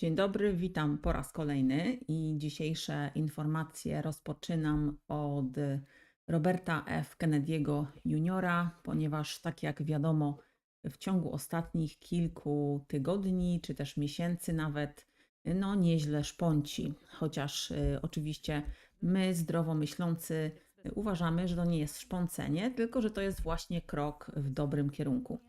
Dzień dobry, witam po raz kolejny i dzisiejsze informacje rozpoczynam od Roberta F. Kennedy'ego Jr., ponieważ tak jak wiadomo, w ciągu ostatnich kilku tygodni czy też miesięcy nawet, no nieźle szponci, chociaż y, oczywiście my zdrowo myślący uważamy, że to nie jest szpącenie, tylko że to jest właśnie krok w dobrym kierunku.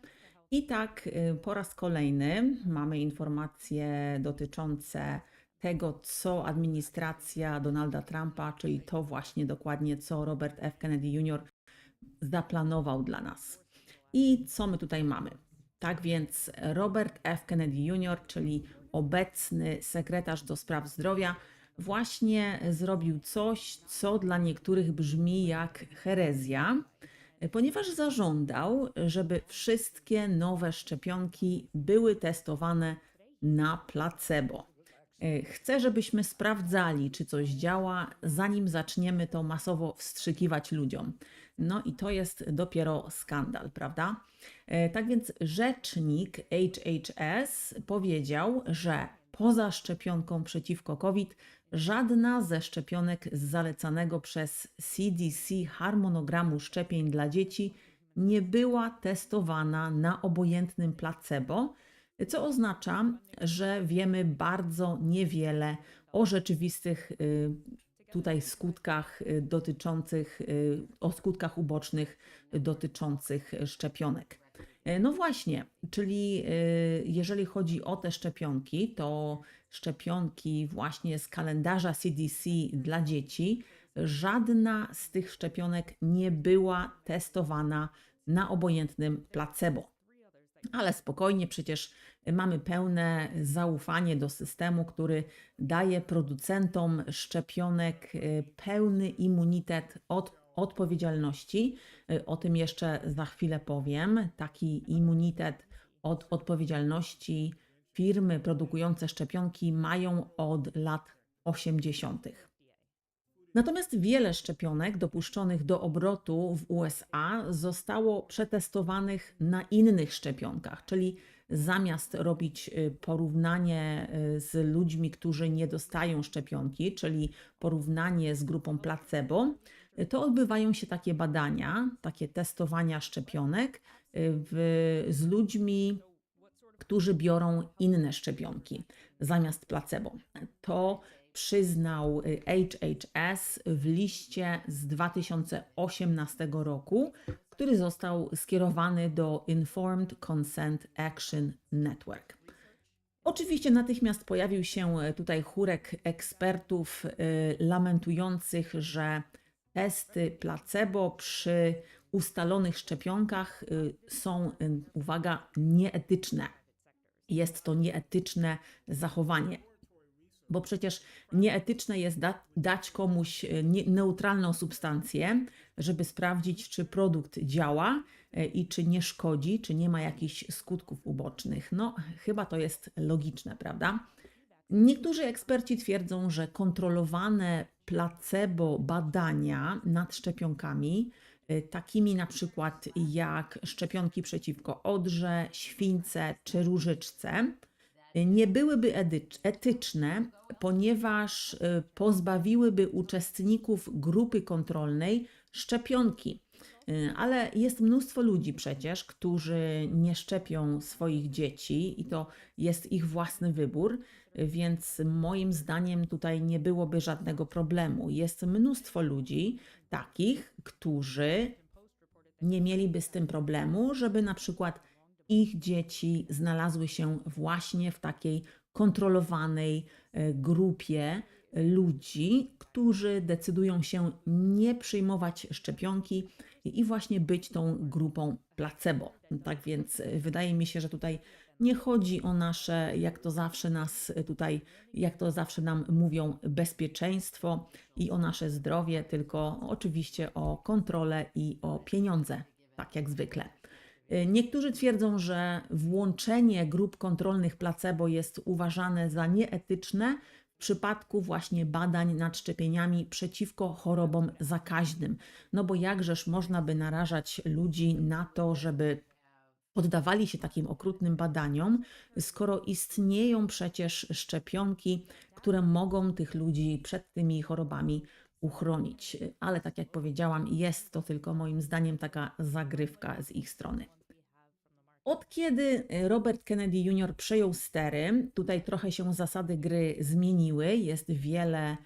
I tak y, po raz kolejny mamy informacje dotyczące tego, co administracja Donalda Trumpa, czyli to właśnie dokładnie, co Robert F. Kennedy Jr. zaplanował dla nas. I co my tutaj mamy? Tak więc Robert F. Kennedy Jr., czyli obecny sekretarz do spraw zdrowia, właśnie zrobił coś, co dla niektórych brzmi jak herezja ponieważ zażądał, żeby wszystkie nowe szczepionki były testowane na placebo. E, Chcę, żebyśmy sprawdzali, czy coś działa, zanim zaczniemy to masowo wstrzykiwać ludziom. No i to jest dopiero skandal, prawda? E, Tak więc rzecznik HHS powiedział, że poza szczepionką przeciwko COVID żadna ze szczepionek z zalecanego przez CDC harmonogramu szczepień dla dzieci nie była testowana na obojętnym placebo, co oznacza, że wiemy bardzo niewiele o rzeczywistych y, tutaj skutkach y, dotyczących, y, o skutkach ubocznych dotyczących szczepionek. E, No właśnie, czyli y, jeżeli chodzi o te szczepionki, to szczepionki właśnie z kalendarza CDC dla dzieci, żadna z tych szczepionek nie była testowana na obojętnym placebo. Ale spokojnie, przecież mamy pełne zaufanie do systemu, który daje producentom szczepionek y, pełny immunitet od odpowiedzialności. Y, O tym jeszcze za chwilę powiem. Taki immunitet od odpowiedzialności firmy produkujące szczepionki mają od lat 80. Natomiast wiele szczepionek dopuszczonych do obrotu w USA zostało przetestowanych na innych szczepionkach, czyli zamiast robić y, porównanie y, z ludźmi, którzy nie dostają szczepionki, czyli porównanie z grupą placebo, to odbywają się takie badania, takie testowania szczepionek y, w, z ludźmi, którzy biorą inne szczepionki zamiast placebo. To przyznał y, HHS w liście z 2018 roku, który został skierowany do Informed Consent Action Network. Oczywiście natychmiast pojawił się e, tutaj chórek ekspertów lamentujących, że testy placebo przy ustalonych szczepionkach y, są, y, uwaga, nieetyczne. Jest to nieetyczne zachowanie bo przecież nieetyczne jest da, dać komuś e, nie, neutralną substancję, żeby sprawdzić, czy produkt działa i czy nie szkodzi, czy nie ma jakichś skutków ubocznych. No, chyba to jest logiczne, prawda? Niektórzy eksperci twierdzą, że kontrolowane placebo badania nad szczepionkami, e, takimi na przykład jak szczepionki przeciwko odrze, śwince czy różyczce, nie byłyby etyczne, ponieważ y, pozbawiłyby uczestników grupy kontrolnej szczepionki. Y, Ale jest mnóstwo ludzi przecież, którzy nie szczepią swoich dzieci i to jest ich własny wybór, y, więc moim zdaniem tutaj nie byłoby żadnego problemu. Jest mnóstwo ludzi takich, którzy nie mieliby z tym problemu, żeby na przykład ich dzieci znalazły się właśnie w takiej kontrolowanej e, grupie e, ludzi, którzy decydują się nie przyjmować szczepionki i właśnie być tą grupą placebo. Tak więc wydaje mi się, że tutaj nie chodzi o nasze, jak to zawsze nas tutaj, jak to zawsze nam mówią, bezpieczeństwo i o nasze zdrowie, tylko oczywiście o kontrolę i o pieniądze, tak jak zwykle. Y, Niektórzy twierdzą, że włączenie grup kontrolnych placebo jest uważane za nieetyczne w przypadku właśnie badań nad szczepieniami przeciwko chorobom zakaźnym. No bo jakżeż można by narażać ludzi na to, żeby poddawali się takim okrutnym badaniom, skoro istnieją przecież szczepionki, które mogą tych ludzi przed tymi chorobami uchronić. Ale tak jak powiedziałam, jest to tylko moim zdaniem taka zagrywka z ich strony. Od kiedy Robert Kennedy Jr. przejął stery, tutaj trochę się zasady gry zmieniły. Jest wiele,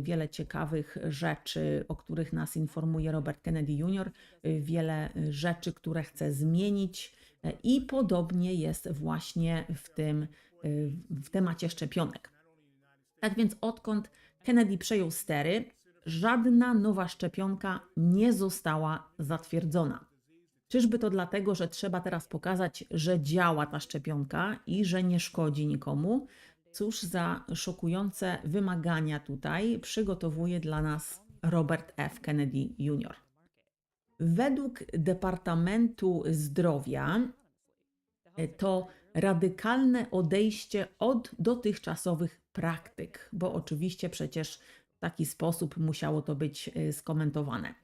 wiele ciekawych rzeczy, o których nas informuje Robert Kennedy Jr., y, wiele rzeczy, które chce zmienić, y, i podobnie jest właśnie w tym y, w temacie szczepionek. Tak więc odkąd Kennedy przejął stery, żadna nowa szczepionka nie została zatwierdzona. Czyżby to dlatego, że trzeba teraz pokazać, że działa ta szczepionka i że nie szkodzi nikomu? Cóż za szokujące wymagania tutaj przygotowuje dla nas Robert F. Kennedy Jr. Według Departamentu Zdrowia e, to radykalne odejście od dotychczasowych praktyk, bo oczywiście przecież w taki sposób musiało to być y, skomentowane.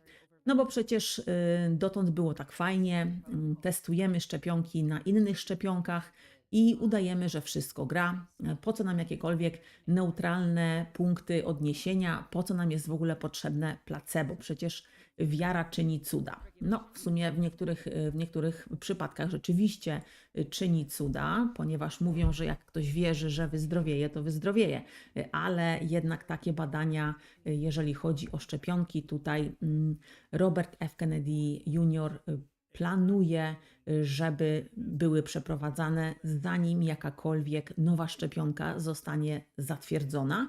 No bo przecież y, dotąd było tak fajnie, testujemy szczepionki na innych szczepionkach i udajemy, że wszystko gra. Po co nam jakiekolwiek neutralne punkty odniesienia? Po co nam jest w ogóle potrzebne placebo? Przecież wiara czyni cuda. No, w sumie w niektórych, w niektórych przypadkach rzeczywiście czyni cuda, ponieważ mówią, że jak ktoś wierzy, że wyzdrowieje, to wyzdrowieje. Ale jednak takie badania, jeżeli chodzi o szczepionki, tutaj mm, Robert F. Kennedy Jr. planuje, żeby były przeprowadzane, zanim jakakolwiek nowa szczepionka zostanie zatwierdzona.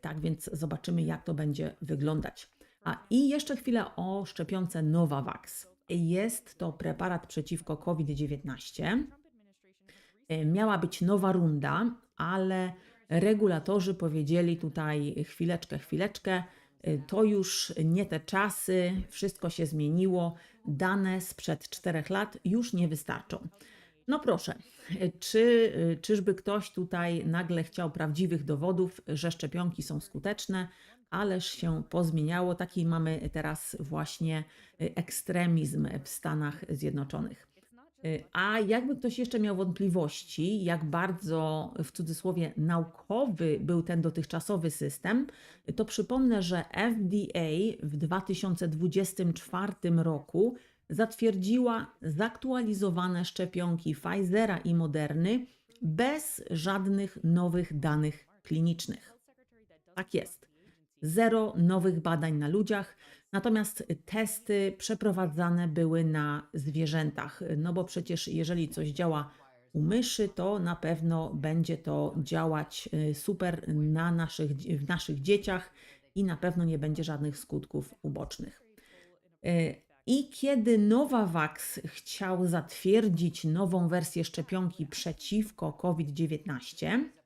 Tak więc zobaczymy, jak to będzie wyglądać. A i jeszcze chwilę o szczepionce Novavax. Jest to preparat przeciwko COVID-19. E, miała być nowa runda, ale regulatorzy powiedzieli tutaj chwileczkę, chwileczkę, to już nie te czasy, wszystko się zmieniło, dane sprzed czterech lat już nie wystarczą. No proszę, e, czy, czyżby ktoś tutaj nagle chciał prawdziwych dowodów, że szczepionki są skuteczne? ależ się pozmieniało. Taki mamy teraz właśnie y, ekstremizm w Stanach Zjednoczonych. Y, a jakby ktoś jeszcze miał wątpliwości, jak bardzo w cudzysłowie naukowy był ten dotychczasowy system, to przypomnę, że FDA w 2024 roku zatwierdziła zaktualizowane szczepionki Pfizera i Moderny bez żadnych nowych danych klinicznych. Tak jest zero nowych badań na ludziach, natomiast testy przeprowadzane były na zwierzętach. No bo przecież jeżeli coś działa u myszy, to na pewno będzie to działać y, super na naszych, w naszych dzieciach i na pewno nie będzie żadnych skutków ubocznych. Y, I kiedy Novavax chciał zatwierdzić nową wersję szczepionki przeciwko COVID-19, E,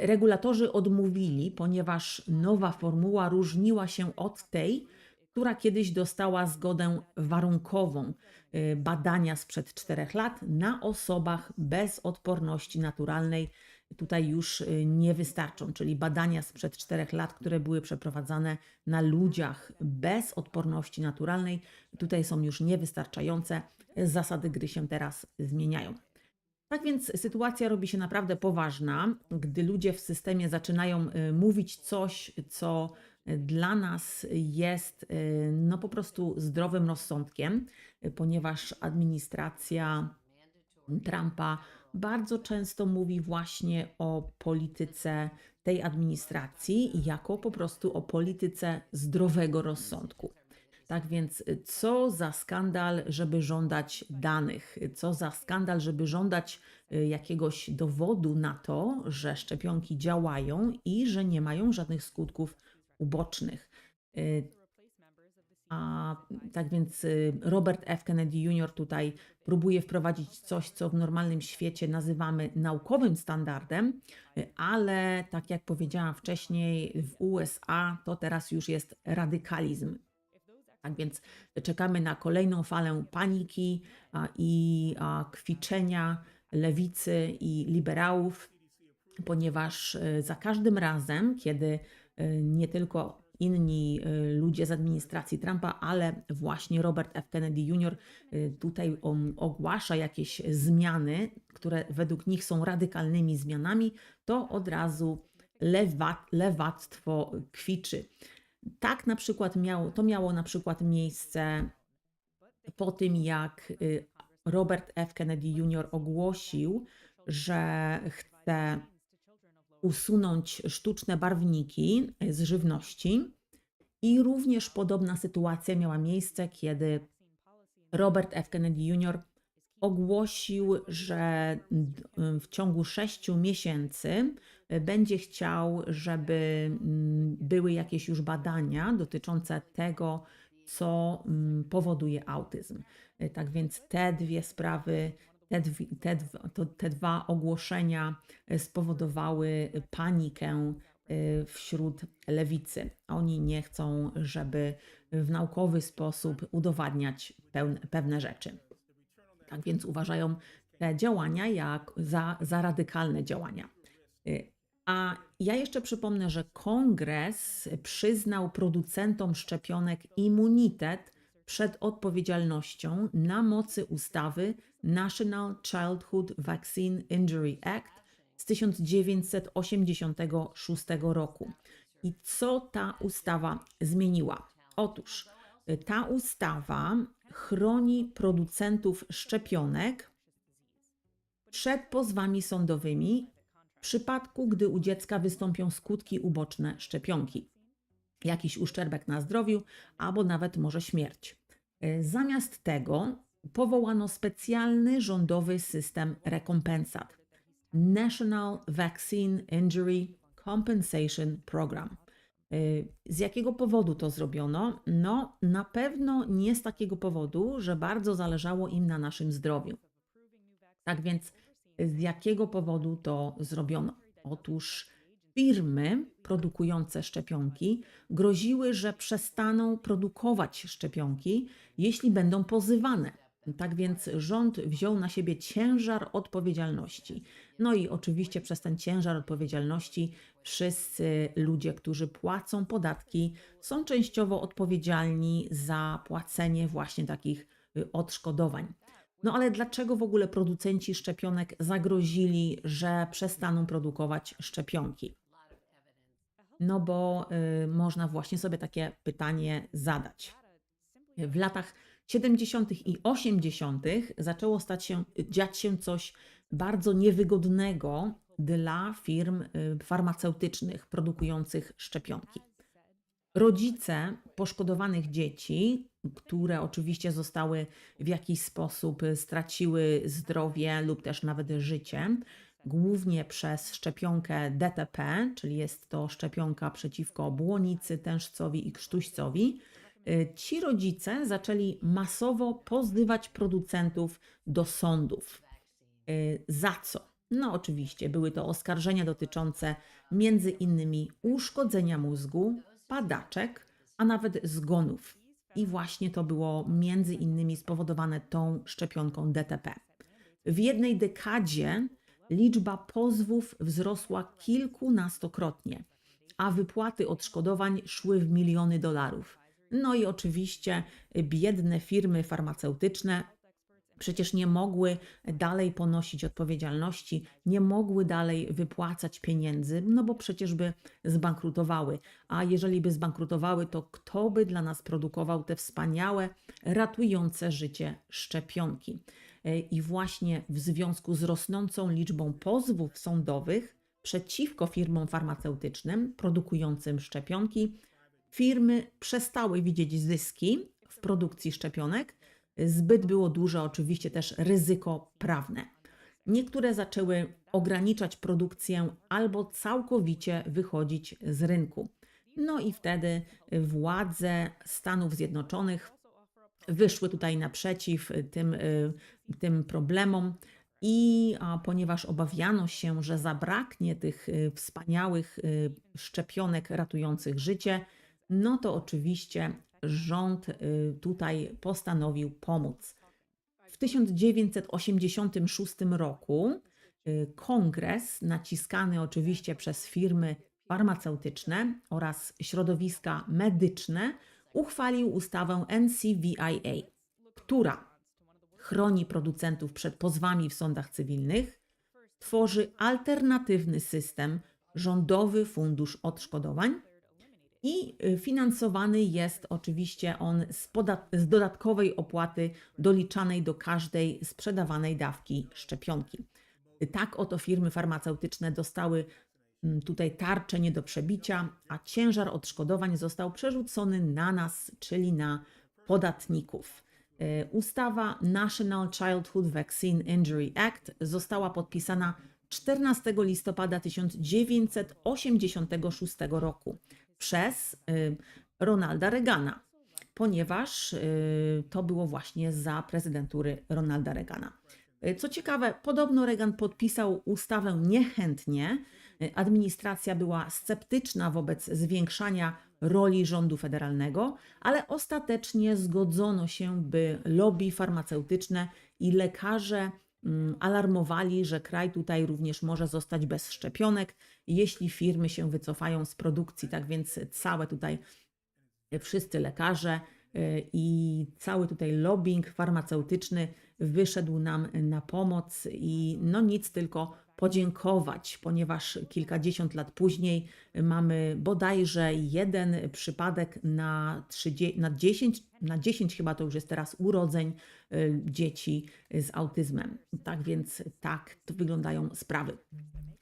regulatorzy odmówili, ponieważ nowa formuła różniła się od tej, która kiedyś dostała zgodę warunkową e, badania sprzed czterech lat na osobach bez odporności naturalnej. Tutaj już e, nie wystarczą, czyli badania sprzed czterech lat, które były przeprowadzane na ludziach bez odporności naturalnej, tutaj są już niewystarczające. Zasady gry się teraz zmieniają. Tak więc sytuacja robi się naprawdę poważna, gdy ludzie w systemie zaczynają y, mówić coś, co dla nas jest y, no po prostu zdrowym rozsądkiem, ponieważ administracja Trumpa bardzo często mówi właśnie o polityce tej administracji jako po prostu o polityce zdrowego rozsądku. Tak więc, y, co za skandal, żeby żądać danych, co za skandal, żeby żądać y, jakiegoś dowodu na to, że szczepionki działają i że nie mają żadnych skutków ubocznych. Y, a tak więc Robert F. Kennedy Jr. tutaj próbuje wprowadzić coś, co w normalnym świecie nazywamy naukowym standardem, ale tak jak powiedziałam wcześniej, w USA to teraz już jest radykalizm. Tak więc czekamy na kolejną falę paniki i kwiczenia lewicy i liberałów, ponieważ e, za każdym razem, kiedy e, nie tylko inni y, ludzie z administracji Trumpa, ale właśnie Robert F. Kennedy Jr. tutaj ogłasza jakieś zmiany, które według nich są radykalnymi zmianami, to od razu lewa, lewactwo kwiczy. Tak na przykład miało, to miało na przykład miejsce po tym, jak y, Robert F. Kennedy Jr. ogłosił, że chce usunąć sztuczne barwniki z żywności. I również podobna sytuacja miała miejsce, kiedy Robert F. Kennedy Jr. ogłosił, że d- w ciągu sześciu miesięcy będzie chciał, żeby mm, były jakieś już badania dotyczące tego, co mm, powoduje autyzm. Y, Tak więc te dwie sprawy, te, te, to, te dwa ogłoszenia y, spowodowały panikę wśród lewicy. Oni nie chcą, żeby w naukowy sposób udowadniać pewne rzeczy. Tak więc uważają te działania jak za, za radykalne działania. Y, A ja jeszcze przypomnę, że kongres przyznał producentom szczepionek immunitet przed odpowiedzialnością na mocy ustawy National Childhood Vaccine Injury Act z 1986 roku. I co ta ustawa zmieniła? Otóż y, ta ustawa chroni producentów szczepionek przed pozwami sądowymi w przypadku, gdy u dziecka wystąpią skutki uboczne szczepionki, jakiś uszczerbek na zdrowiu albo nawet może śmierć. Y, Zamiast tego powołano specjalny rządowy system rekompensat National Vaccine Injury Compensation Program. Y, Z jakiego powodu to zrobiono? No, na pewno nie z takiego powodu, że bardzo zależało im na naszym zdrowiu. Tak więc z jakiego powodu to zrobiono? Otóż firmy produkujące szczepionki groziły, że przestaną produkować szczepionki, jeśli będą pozywane. Tak więc rząd wziął na siebie ciężar odpowiedzialności. No i oczywiście przez ten ciężar odpowiedzialności wszyscy ludzie, którzy płacą podatki, są częściowo odpowiedzialni za płacenie właśnie takich y, odszkodowań. No ale dlaczego w ogóle producenci szczepionek zagrozili, że przestaną produkować szczepionki? No bo y, można właśnie sobie takie pytanie zadać. W latach 70. i 80. zaczęło stać się, dziać się coś bardzo niewygodnego dla firm y, farmaceutycznych produkujących szczepionki. Rodzice poszkodowanych dzieci, które oczywiście zostały w jakiś sposób y, straciły zdrowie lub też nawet życie, głównie przez szczepionkę DTP, czyli jest to szczepionka przeciwko błonicy, tężcowi i krztuścowi, ci rodzice zaczęli masowo pozdywać producentów do sądów. Y, Za co? No oczywiście były to oskarżenia dotyczące między innymi uszkodzenia mózgu, padaczek, a nawet zgonów. I właśnie to było między innymi spowodowane tą szczepionką DTP. W jednej dekadzie liczba pozwów wzrosła kilkunastokrotnie, a wypłaty odszkodowań szły w miliony dolarów. No i oczywiście biedne firmy farmaceutyczne przecież nie mogły dalej ponosić odpowiedzialności, nie mogły dalej wypłacać pieniędzy, no bo przecież by zbankrutowały. A jeżeli by zbankrutowały, to kto by dla nas produkował te wspaniałe, ratujące życie szczepionki? I właśnie w związku z rosnącą liczbą pozwów sądowych przeciwko firmom farmaceutycznym produkującym szczepionki, firmy przestały widzieć zyski w produkcji szczepionek. Zbyt było duże oczywiście też ryzyko prawne. Niektóre zaczęły ograniczać produkcję albo całkowicie wychodzić z rynku. No i wtedy władze Stanów Zjednoczonych wyszły tutaj naprzeciw tym, y, tym problemom. I ponieważ obawiano się, że zabraknie tych y, wspaniałych y, szczepionek ratujących życie, no to oczywiście rząd y, tutaj postanowił pomóc. W 1986 roku y, kongres, naciskany oczywiście przez firmy farmaceutyczne oraz środowiska medyczne uchwalił ustawę NCVIA, która chroni producentów przed pozwami w sądach cywilnych, tworzy alternatywny system rządowy fundusz odszkodowań i y, finansowany jest oczywiście on z, z dodatkowej opłaty doliczanej do każdej sprzedawanej dawki szczepionki. Tak oto firmy farmaceutyczne dostały mm, tutaj tarczę nie do przebicia, a ciężar odszkodowań został przerzucony na nas, czyli na podatników. E, Ustawa National Childhood Vaccine Injury Act została podpisana 14 listopada 1986 roku przez y, Ronalda Reagana, ponieważ y, to było właśnie za prezydentury Ronalda Reagana. Y, Co ciekawe, podobno Reagan podpisał ustawę niechętnie. Administracja była sceptyczna wobec zwiększania roli rządu federalnego, ale ostatecznie zgodzono się, by lobby farmaceutyczne i lekarze alarmowali, że kraj tutaj również może zostać bez szczepionek, jeśli firmy się wycofają z produkcji. Tak więc całe tutaj wszyscy lekarze y, i cały tutaj lobbying farmaceutyczny wyszedł nam na pomoc i no nic tylko podziękować, ponieważ kilkadziesiąt lat później mamy bodajże jeden przypadek na, 30, na, 10, na 10 chyba to już jest teraz urodzeń y, dzieci z autyzmem. Tak więc tak wyglądają sprawy.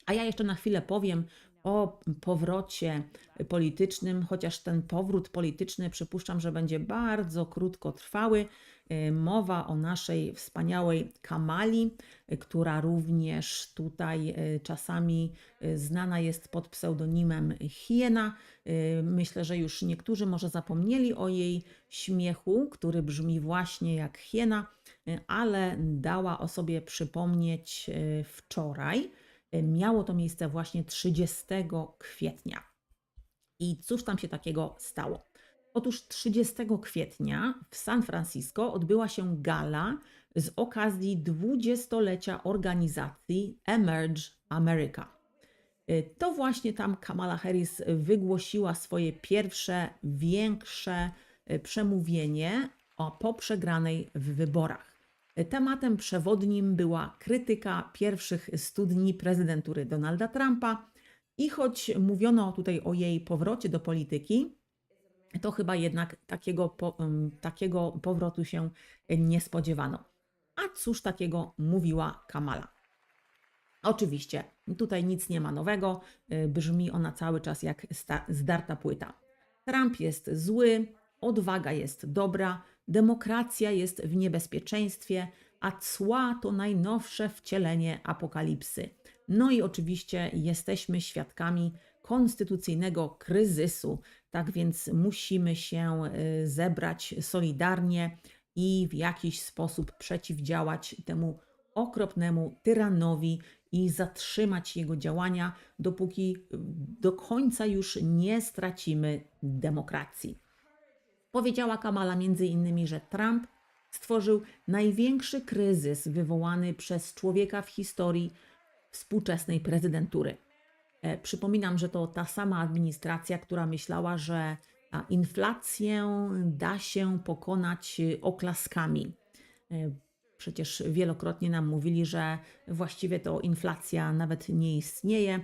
A ja jeszcze na chwilę powiem o powrocie politycznym, chociaż ten powrót polityczny przypuszczam, że będzie bardzo krótko trwały. Y, Mowa o naszej wspaniałej Kamali, y, która również tutaj y, czasami znana jest pod pseudonimem Hiena. Myślę, że już niektórzy może zapomnieli o jej śmiechu, który brzmi właśnie jak hiena, ale dała o sobie przypomnieć wczoraj. Y, Miało to miejsce właśnie 30 kwietnia. I cóż tam się takiego stało? Otóż 30 kwietnia w San Francisco odbyła się gala z okazji 20-lecia organizacji Emerge America. Y, To właśnie tam Kamala Harris wygłosiła swoje pierwsze, większe y, przemówienie o, po przegranej w wyborach. Tematem przewodnim była krytyka pierwszych studni prezydentury Donalda Trumpa i choć mówiono tutaj o jej powrocie do polityki, to chyba jednak takiego, po, takiego powrotu się nie spodziewano. A cóż takiego mówiła Kamala? Oczywiście, tutaj nic nie ma nowego, y, brzmi ona cały czas jak zdarta płyta. Trump jest zły, odwaga jest dobra, demokracja jest w niebezpieczeństwie, a cła to najnowsze wcielenie apokalipsy. No i oczywiście jesteśmy świadkami konstytucyjnego kryzysu, tak więc musimy się y, zebrać solidarnie i w jakiś sposób przeciwdziałać temu okropnemu tyranowi i zatrzymać jego działania, dopóki y, do końca już nie stracimy demokracji. Powiedziała Kamala innymi, że Trump stworzył największy kryzys wywołany przez człowieka w historii współczesnej prezydentury. E, Przypominam, że to ta sama administracja, która myślała, że inflację da się pokonać y, oklaskami. E, Przecież wielokrotnie nam mówili, że właściwie to inflacja nawet nie istnieje,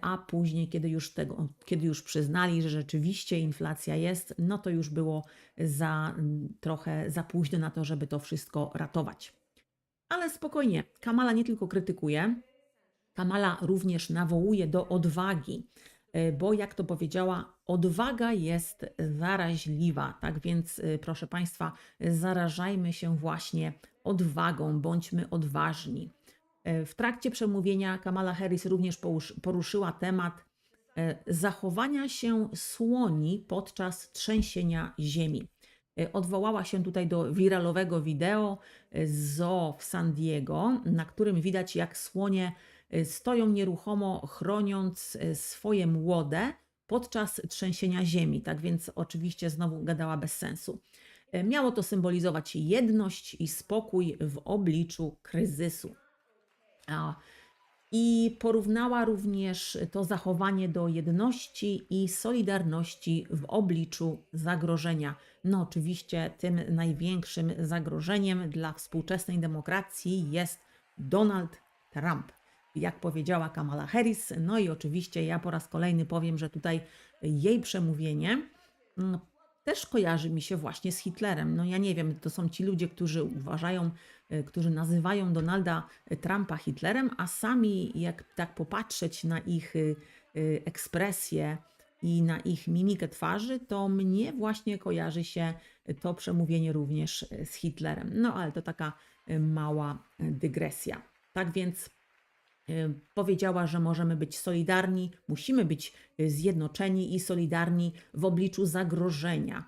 a później, kiedy już, tego, kiedy już przyznali, że rzeczywiście inflacja jest, no to już było za mm, trochę za późno na to, żeby to wszystko ratować. Ale spokojnie, Kamala nie tylko krytykuje, Kamala również nawołuje do odwagi, e, bo jak to powiedziała, odwaga jest zaraźliwa. Tak więc, e, proszę Państwa, zarażajmy się właśnie odwagą, bądźmy odważni. E, W trakcie przemówienia Kamala Harris również porusz- poruszyła temat e, zachowania się słoni podczas trzęsienia ziemi. E, Odwołała się tutaj do wiralowego wideo z zoo w San Diego, na którym widać jak słonie stoją nieruchomo, chroniąc swoje młode podczas trzęsienia ziemi. Tak więc oczywiście znowu gadała bez sensu. Miało to symbolizować jedność i spokój w obliczu kryzysu. I porównała również to zachowanie do jedności i solidarności w obliczu zagrożenia. No, oczywiście, tym największym zagrożeniem dla współczesnej demokracji jest Donald Trump. Jak powiedziała Kamala Harris, no i oczywiście ja po raz kolejny powiem, że tutaj jej przemówienie mm, też kojarzy mi się właśnie z Hitlerem. No ja nie wiem, to są ci ludzie, którzy uważają, e, którzy nazywają Donalda Trumpa Hitlerem, a sami jak tak popatrzeć na ich y, ekspresję i na ich mimikę twarzy, to mnie właśnie kojarzy się to przemówienie również z Hitlerem. No ale to taka mała dygresja. Tak więc powiedziała, że możemy być solidarni, musimy być y, zjednoczeni i solidarni w obliczu zagrożenia.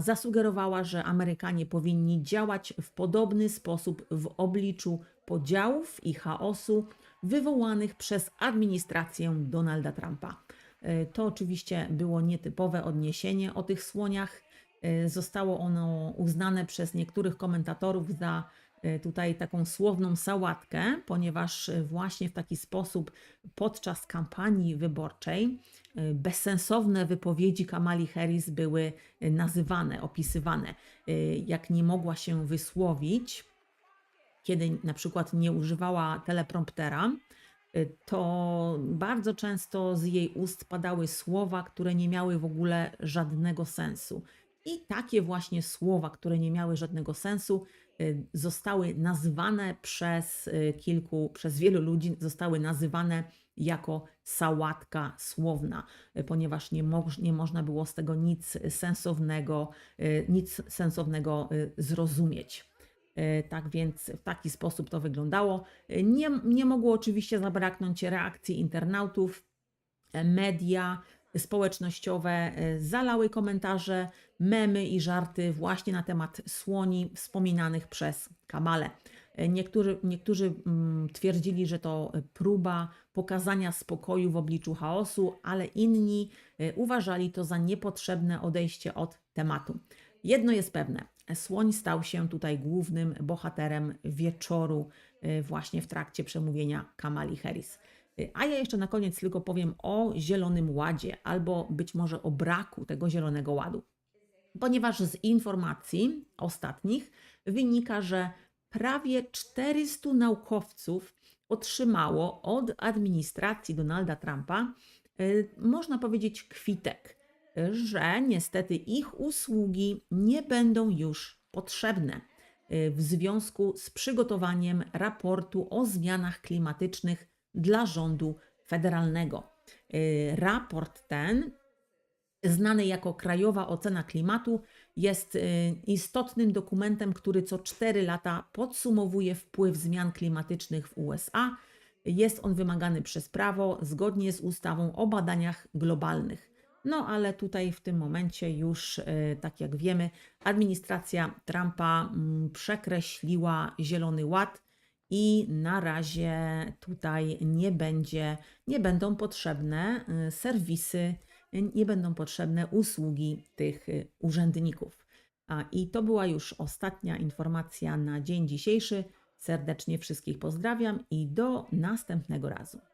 Zasugerowała, że Amerykanie powinni działać w podobny sposób w obliczu podziałów i chaosu wywołanych przez administrację Donalda Trumpa. Y, To oczywiście było nietypowe odniesienie o tych słoniach. Y, Zostało ono uznane przez niektórych komentatorów za y, tutaj taką słowną sałatkę, ponieważ y, właśnie w taki sposób podczas kampanii wyborczej y, bezsensowne wypowiedzi Kamali Harris były nazywane, opisywane. Jak nie mogła się wysłowić, kiedy na przykład nie używała telepromptera, to bardzo często z jej ust padały słowa, które nie miały w ogóle żadnego sensu. I takie właśnie słowa, które nie miały żadnego sensu, zostały nazywane przez y, kilku, przez wielu ludzi, zostały nazywane jako sałatka słowna, y, ponieważ nie, moż, nie można było z tego nic sensownego, y, nic sensownego y, zrozumieć. Tak więc w taki sposób to wyglądało. Nie, nie mogło oczywiście zabraknąć reakcji internautów. Media społecznościowe e, zalały komentarze, memy i żarty właśnie na temat słoni wspominanych przez Kamale. Niektórzy, niektórzy mm, twierdzili, że to próba pokazania spokoju w obliczu chaosu, ale inni e, uważali to za niepotrzebne odejście od tematu. Jedno jest pewne: słoń stał się tutaj głównym bohaterem wieczoru, e, właśnie w trakcie przemówienia Kamali Harris. A ja jeszcze na koniec tylko powiem o Zielonym Ładzie, albo być może o braku tego Zielonego Ładu. Ponieważ z informacji ostatnich wynika, że prawie 400 naukowców otrzymało od administracji Donalda Trumpa, y, można powiedzieć, kwitek, że niestety ich usługi nie będą już potrzebne y, w związku z przygotowaniem raportu o zmianach klimatycznych dla rządu federalnego. Y, Raport ten znany jako Krajowa Ocena Klimatu, jest y, istotnym dokumentem, który co 4 lata podsumowuje wpływ zmian klimatycznych w USA. Jest on wymagany przez prawo zgodnie z ustawą o badaniach globalnych. No ale tutaj w tym momencie już, y, tak jak wiemy, administracja Trumpa mm, przekreśliła Zielony Ład i na razie tutaj nie będzie, nie będą potrzebne y, serwisy nie będą potrzebne usługi tych y, urzędników. A, I to była już ostatnia informacja na dzień dzisiejszy. Serdecznie wszystkich pozdrawiam i do następnego razu.